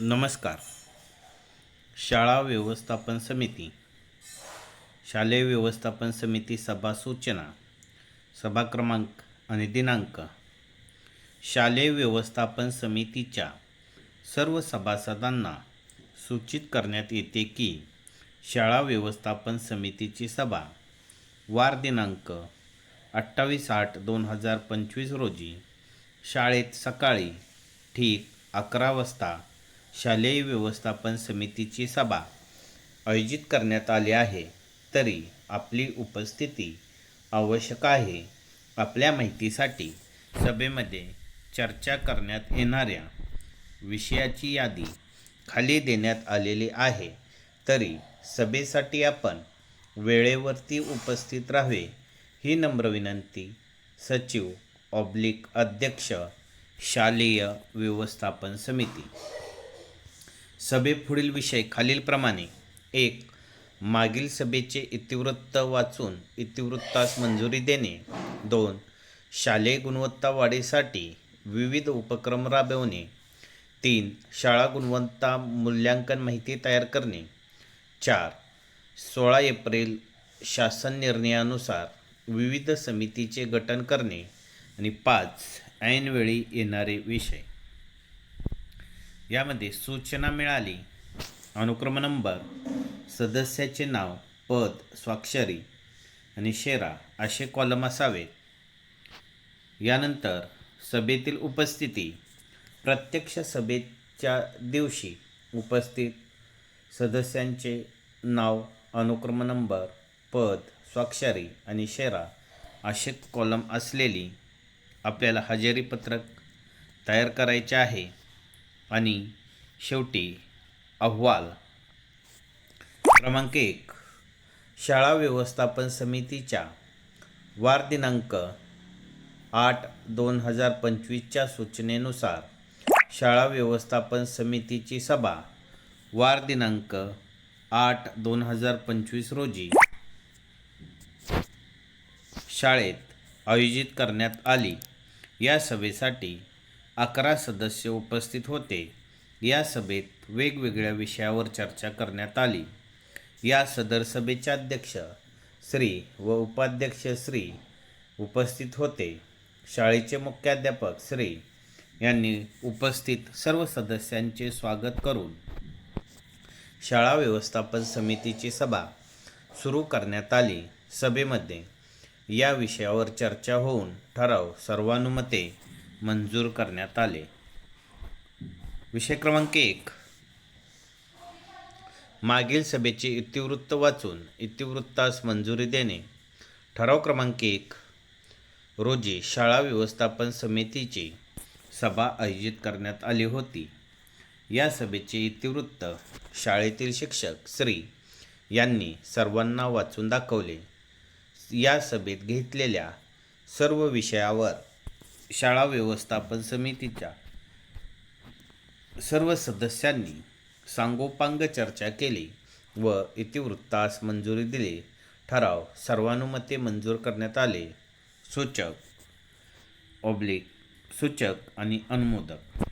नमस्कार. शाळा व्यवस्थापन समिती. शालेय व्यवस्थापन समिती सभा सूचना. सभा क्रमांक आणि दिनांक. शालेय व्यवस्थापन समितीच्या सर्व सभासदांना सूचित करण्यात येते की शाळा व्यवस्थापन समितीची सभा वार दिनांक अठ्ठावीस आठ दोन हजार पंचवीस रोजी शाळेत सकाळी ठीक अकरा वाजता शालेय व्यवस्थापन समितीची सभा आयोजित करण्यात आली आहे. तरी आपली उपस्थिती आवश्यक आहे. आपल्या माहितीसाठी सभेमध्ये चर्चा करण्यात येणाऱ्या विषयाची यादी खाली देण्यात आलेली आहे. तरी सभेसाठी आपण वेळेवरती उपस्थित राहावे ही नम्र विनंती सचिव ऑब्लिक अध्यक्ष शालेय व्यवस्थापन समिती. सभे पुढील विषय खालीलप्रमाणे. एक मागील सभेचे इतिवृत्त वाचून इतिवृत्तास मंजुरी देणे. दोन शालेय गुणवत्ता वाढीसाठी विविध उपक्रम राबवणे. तीन शाळा गुणवत्ता मूल्यांकन माहिती तयार करणे. चार सोळा एप्रिल शासन निर्णयानुसार विविध समितीचे गठन करणे. आणि पाच ऐनवेळी येणारे विषय. यामध्ये सूचना मिळाली. अनुक्रम नंबर सदस्याचे नाव पद स्वाक्षरी आणि शेरा असे कॉलम असावेत. यानंतर सभेतील उपस्थिती प्रत्यक्ष सभेच्या दिवशी उपस्थित सदस्यांचे नाव अनुक्रम नंबर पद स्वाक्षरी आणि शेरा असे कॉलम असलेली आपल्याला हजेरी पत्रक तयार करायचे आहे. आणि शेवटी अहवाल. क्रमांक एक. शाळा व्यवस्थापन समितीच्या वार दिनांक आठ दोन हजार पंचवीसच्या सूचनेनुसार शाळा व्यवस्थापन समितीची सभा वार दिनांक आठ दोन हजार पंचवीस रोजी शाळेत आयोजित करण्यात आली. या सभेसाठी अकरा सदस्य उपस्थित होते. या सभेत वेगवेगळ्या विषयावर चर्चा करण्यात आली. या सदर सभेचे अध्यक्ष श्री व उपाध्यक्ष श्री उपस्थित होते. शाळेचे मुख्याध्यापक श्री यांनी उपस्थित सर्व सदस्यांचे स्वागत करून शाळा व्यवस्थापन समितीची सभा सुरू करण्यात आली. सभेमध्ये या विषयावर चर्चा होऊन ठराव सर्वानुमते मंजूर करण्यात आले. विषय क्रमांक एक. मागील सभेचे इतिवृत्त वाचून इतिवृत्तास मंजुरी देणे. ठराव क्रमांक एक. रोजी शाळा व्यवस्थापन समितीची सभा आयोजित करण्यात आली होती. या सभेचे इतिवृत्त शाळेतील शिक्षक श्री यांनी सर्वांना वाचून दाखवले. या सभेत घेतलेल्या सर्व विषयावर शाळा व्यवस्थापन समितीच्या सर्व सदस्यांनी सांगोपांग चर्चा केली व इतिवृत्तास मंजुरी दिली. ठराव सर्वानुमते मंजूर करण्यात आले. सूचक ऑब्लिक सूचक आणि अनुमोदक.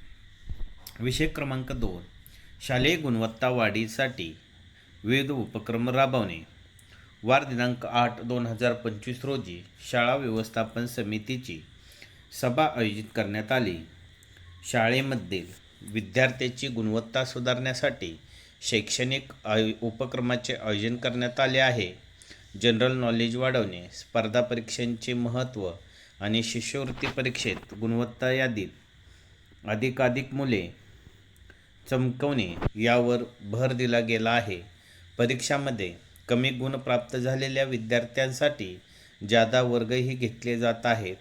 विषय क्रमांक दोन शालेय गुणवत्ता वाढीसाठी विविध उपक्रम राबवणे. वार दिनांक आठ दोन हजार पंचवीस रोजी शाळा व्यवस्थापन समितीची सभा आयोजित करण्यात आली. शाळेमधील विद्यार्थ्याची गुणवत्ता सुधारण्यासाठी शैक्षणिक आय उपक्रमाचे आयोजन करण्यात आले आहे. जनरल नॉलेज वाढवणे स्पर्धा परीक्षांचे महत्त्व आणि शिष्यवृत्ती परीक्षेत गुणवत्ता यादीत अधिकाधिक मुले चमकवणे यावर भर दिला गेला आहे. परीक्षामध्ये कमी गुण प्राप्त झालेल्या विद्यार्थ्यांसाठी जादा वर्गही घेतले जात आहेत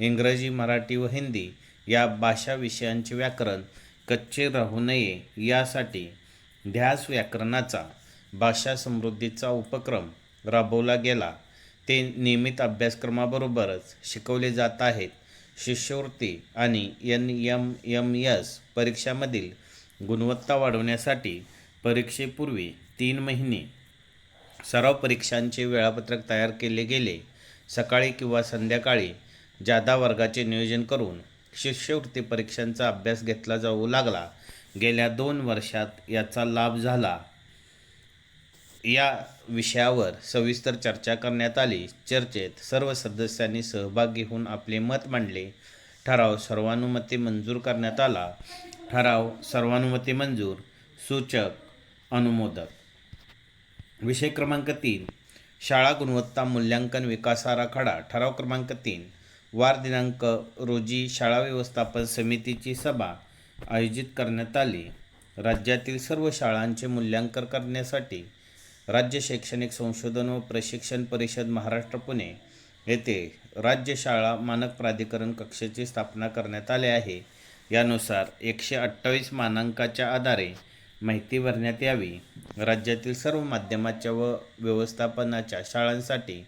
इंग्रजी मराठी व हिंदी या भाषा विषयांचे व्याकरण कच्चे राहू नये. यासाठी ध्यास व्याकरणाचा भाषा समृद्धीचा उपक्रम राबवला गेला. ते नियमित अभ्यासक्रमाबरोबरच शिकवले जात आहेत. शिष्यवृत्ती आणि एन एम एम एस परीक्षामधील गुणवत्ता वाढवण्यासाठी परीक्षेपूर्वी तीन महिने सराव परीक्षांचे वेळापत्रक तयार केले गेले. सकाळी किंवा संध्याकाळी जादा वर्गाचे नियोजन करून शिष्यवृत्ती परीक्षांचा अभ्यास घेतला जाऊ लागला. गेल्या दोन वर्षात याचा लाभ झाला. या विषयावर सविस्तर चर्चा करण्यात आली. चर्चेत सर्व सदस्यांनी सहभाग घेऊन आपले मत मांडले. ठराव सर्वानुमते मंजूर करण्यात आला. ठराव सर्वानुमते मंजूर. सूचक. अनुमोदक. विषय क्रमांक तीन. शाळा गुणवत्ता मूल्यांकन विकास आराखडा. ठराव क्रमांक तीन. वार दिनांक रोजी शाळा व्यवस्थापन समितीची सभा आयोजित करण्यात आली. राज्यातील सर्व शाळांचे मूल्यांकन करण्यासाठी राज्य शैक्षणिक संशोधन व प्रशिक्षण परिषद महाराष्ट्र पुणे येथे राज्य शाळा मानक प्राधिकरण कक्षाची स्थापना करण्यात आली आहे. यानुसार एकशे अठ्ठावीस मानांकाच्या आधारे माहिती भरण्यात यावी. राज्यातील सर्व माध्यमाच्या व व्यवस्थापनाच्या शाळांसाठी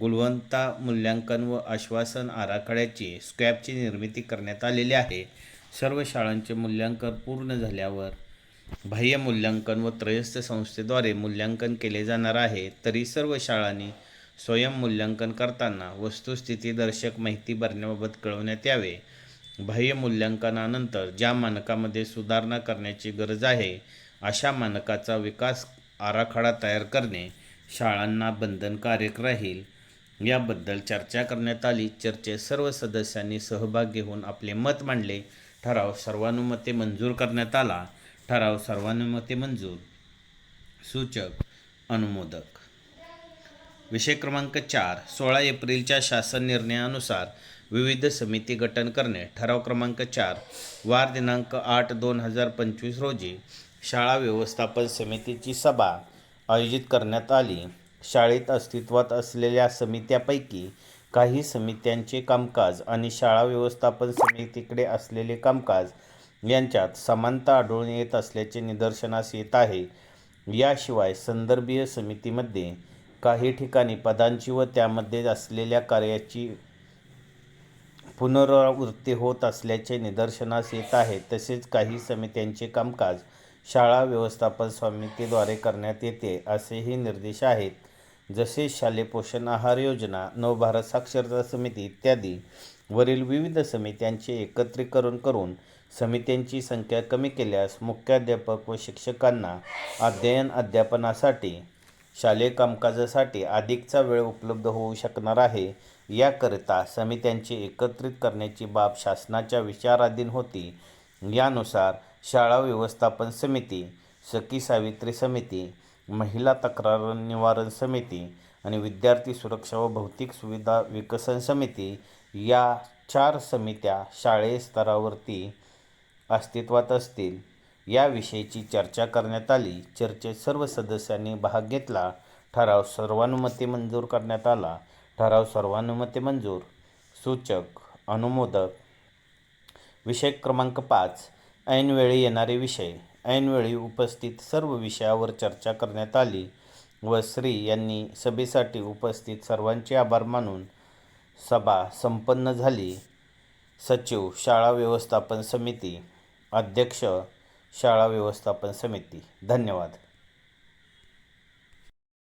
गुणवत्ता मूल्यांकन व आश्वासन आराखड्याची स्कॅबची निर्मिती करण्यात आलेली आहे. सर्व शाळांचे मूल्यांकन पूर्ण झाल्यावर बाह्य मूल्यांकन व त्रयस्थ संस्थेद्वारे मूल्यांकन केले जाणार आहे. तरी सर्व शाळांनी स्वयं मूल्यांकन करताना वस्तुस्थितीदर्शक माहिती भरण्याबाबत कळवण्यात यावे. बाह्य मूल्यांकनानंतर ज्या मानकामध्ये सुधारणा करण्याची गरज आहे अशा मानकाचा विकास आराखडा तयार करणे शाळांना बंधनकारक राहील. याबद्दल चर्चा करण्यात आली. चर्चेत सर्व सदस्यांनी सहभाग घेऊन आपले मत मांडले. ठराव सर्वानुमते मंजूर करण्यात आला. ठराव सर्वानुमते मंजूर. सूचक. अनुमोदक. विषय क्रमांक चार. सोळा एप्रिलच्या शासन निर्णयानुसार विविध समिती गठन करणे. ठराव क्रमांक चार. वार दिनांक आठ दोन हजार पंचवीस रोजी शाळा व्यवस्थापन समितीची सभा आयोजित करण्यात आली. शाळेत अस्तित्वात असलेल्या समित्यापैकी काही समित्यांचे कामकाज आणि शाळा व्यवस्थापन समितीकडे असलेले कामकाज यांच्यात समानता आढळून येत असल्याचे निदर्शनास येत आहे. याशिवाय संदर्भीय समितीमध्ये काही ठिकाणी पदांची व त्यामध्ये असलेल्या कार्याची पुनरावृत्ती होत असल्याचे निदर्शनास येत आहे. तसेच काही समित्यांचे कामकाज शाळा व्यवस्थापन समितीद्वारे करण्यात येते असेही निर्देश आहेत. जसे शालेय पोषण आहार योजना नवभारत साक्षरता समिती इत्यादी. वरील विविध समित्यांचे एकत्रीकरण करून समित्यांची संख्या कमी केल्यास मुख्याध्यापक व शिक्षकांना अध्ययन अध्यापनासाठी शालेय कामकाजासाठी अधिकचा वेळ उपलब्ध होऊ शकणार आहे. याकरिता समित्यांचे एकत्रित करण्याची बाब शासनाच्या विचाराधीन होती. यानुसार शाळा व्यवस्थापन समिती सखी सावित्री समिती महिला तक्रार निवारण समिती आणि विद्यार्थी सुरक्षा व भौतिक सुविधा विकसन समिती या चार समित्या शालेय स्तरावरती अस्तित्वात असतील. याविषयीची चर्चा करण्यात आली. चर्चेत सर्व सदस्यांनी भाग घेतला. ठराव सर्वानुमते मंजूर करण्यात आला. ठराव सर्वानुमते मंजूर. सूचक अनुमोदक. विषय क्रमांक पाच. ऐनवेळी येणारे विषय. ऐनवेळी उपस्थित सर्व विषयावर चर्चा करण्यात आली व श्री यांनी सभेसाठी उपस्थित सर्वांचे आभार मानून सभा संपन्न झाली. सचिव शाळा व्यवस्थापन समिती अध्यक्ष शाळा व्यवस्थापन समिती. धन्यवाद.